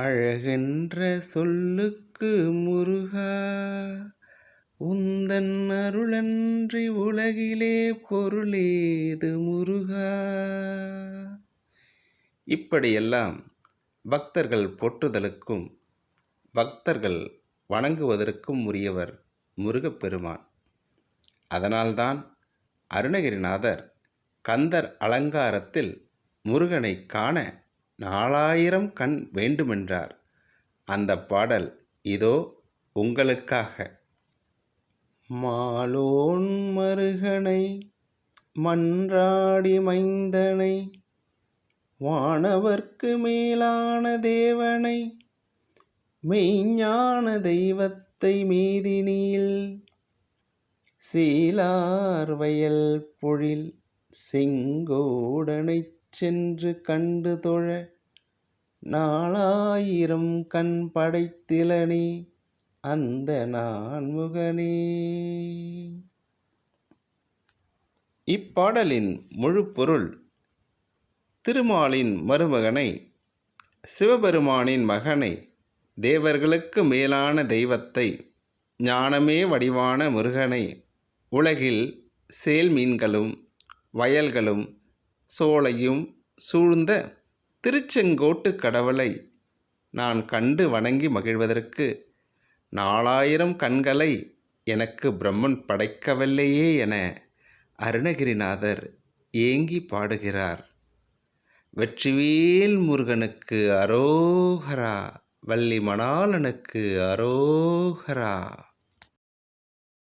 அழகென்ற சொல்லுக்கு முருகா உந்தன் அருளன்றி உலகிலே பொருளேது முருகா. இப்படியெல்லாம் பக்தர்கள் போற்றுதலுக்கும் பக்தர்கள் வணங்குவதற்கும் உரியவர் முருகப்பெருமான். அதனால்தான் அருணகிரிநாதர் கந்தர் அலங்காரத்தில் முருகனை காண நாலாயிரம் கண் வேண்டுமென்றார். அந்த பாடல் இதோ உங்களுக்காக. மாலோன் மருகனை மன்றாடி மைந்தனை வானவர்க்கு மேலான தேவனை மெய்ஞான தெய்வத்தை மீறினில் சீலார் வயல் பொழில் செங்கோடனைச் சென்று கண்டு தொழ நாலாயிரம் கண் படைத்திலனே அந்த நான்முகனே இப்பாடலின் முழு பொருள் திருமாலின் மருமகனை சிவபெருமானின் மகனை தேவர்களுக்கு மேலான தெய்வத்தை ஞானமே வடிவான முருகனை உலகில் சேல் மீன்களும் வயல்களும் சோலையும் சூழ்ந்த திருச்செங்கோட்டு கடவுளை நான் கண்டு வணங்கி மகிழ்வதற்கு நாலாயிரம் கண்களை எனக்கு பிரம்மன் படைக்கவில்லையே என அருணகிரிநாதர் ஏங்கி பாடுகிறார். வெற்றிவேல் முருகனுக்கு அரோகரா வள்ளி மணாலனுக்கு அரோகரா.